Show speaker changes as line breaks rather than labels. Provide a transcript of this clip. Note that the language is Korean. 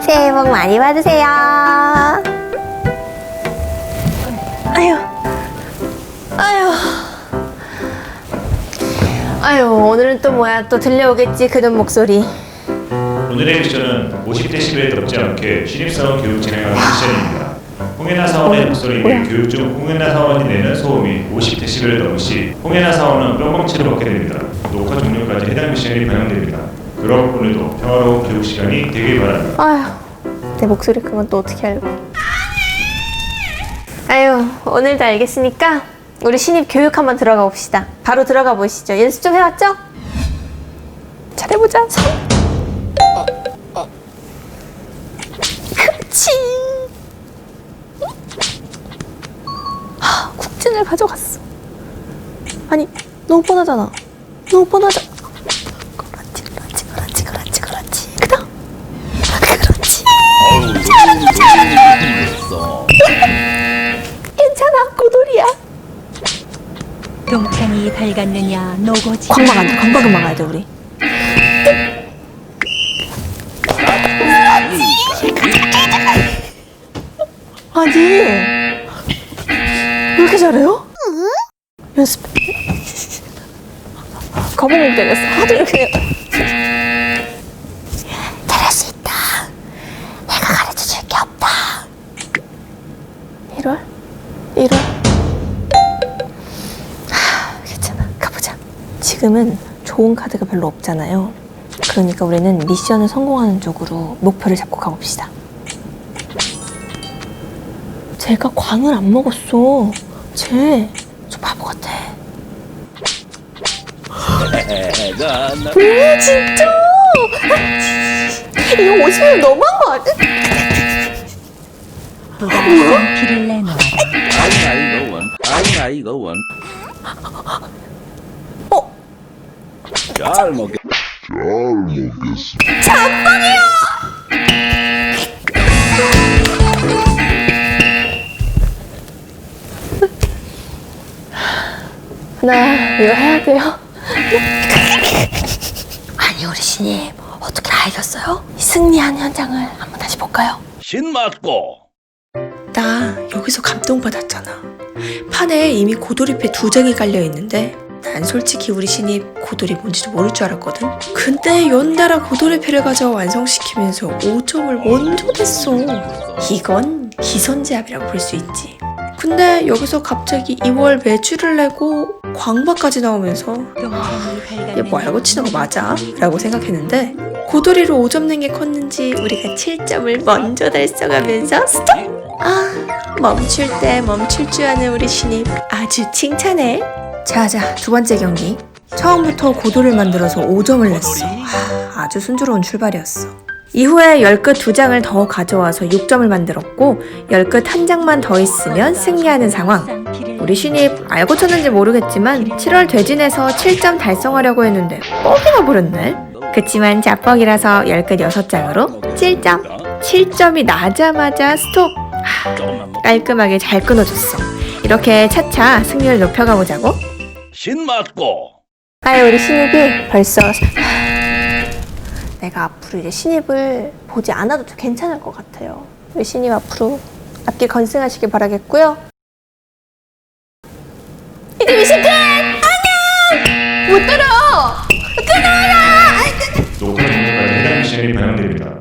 새해 복 많이 받으세요. 아유, 아유, 아유, 오늘은 또 뭐야? 또 들려오겠지 그런 목소리.
오늘의 미션은 50데시벨 넘지 않게 신입사원 교육 진행하는 미션입니다. 홍해나 사원의 목소리인 교육 중 홍해나 사원이 내는 소음이 50데시벨을 넘을 시 홍해나 사원은 뿅망치를 받게 됩니다. 녹화 종료까지 해당 미션이 반영됩니다. 그럼 오늘도 평화로운 교육 시간이 되길 바랍니다.
아휴, 내 목소리 그건 또 어떻게 알고? 아유, 오늘도 알겠으니까 우리 신입 교육 한번 들어가 봅시다. 바로 들어가 보시죠. 연습 좀 해왔죠? 잘해보자. 국진을 가져갔어. 아니, 너무 뻔하잖아. 너무 뻔하잖아.
밝았느냐 노고지
광막 안 돼, 광박은 막아야 돼, 우리. 아니, 왜 이렇게 잘해요? 연습. 거북목 때렸어. 하도 이렇게. 잘할 수 있다. 내가 가르쳐 줄 게 없다. 1월? 1월? 지금은 좋은 카드가 별로 없잖아요. 그러니까 우리는 미션을 성공하는 쪽으로 목표를 잡고 가봅시다. 제가 광을 안 먹었어. 쟤, 저 바보 같아. 왜 진짜? 이거 50명 너무한 거 아니야?
피를 내놓아
아이가 이거 원, 아이가 이거 원.
어?
잘 먹게.
나 이거 해야 돼요. 아니 우리 신입 어떻게 다 이겼어요? 승리한 현장을 한번 다시 볼까요?
신 맞고.
나 여기서 감동받았잖아. 판에 이미 고돌이패 두 장이 깔려 있는데 난 솔직히 우리 신입 고돌이 뭔지도 모를 줄 알았거든. 근데 연달아 고돌이패를 가져와 완성시키면서 5점을 먼저 냈어. 이건 기선제압이라고 볼 수 있지. 근데 여기서 갑자기 2월 매출을 내고 광박까지 나오면서 얘 뭐 알고 치는 거 맞아? 라고 생각했는데 고돌이로 5점 낸 게 컸는지 우리가 7점을 먼저 달성하면서 스톱! 아 멈출 때 멈출 줄 아는 우리 신입 아주 칭찬해 자자 두 번째 경기 처음부터 고도를 만들어서 5점을 냈어 하, 아주 순조로운 출발이었어 이후에 열끝 두 장을 더 가져와서 6점을 만들었고 열끝 한 장만 더 있으면 승리하는 상황 우리 신입 알고 쳤는지 모르겠지만 7월 대진에서 7점 달성하려고 했는데 뻑이나 부렸네. 그치만 자뻑이라서 10끝 6장으로 7점. 7점이 나자마자 스톱. 하, 깔끔하게 잘 끊어줬어. 이렇게 차차 승률 높여가 보자고.
신 맞고.
아유 우리 신입이 벌써 내가 앞으로 이제 신입을 보지 않아도 괜찮을 것 같아요. 우리 신입 앞으로 앞길 건승하시길 바라겠고요. 이제 끝! 안녕! 못 들어!
녹화 종료까지 해당 미션이 반영됩니다.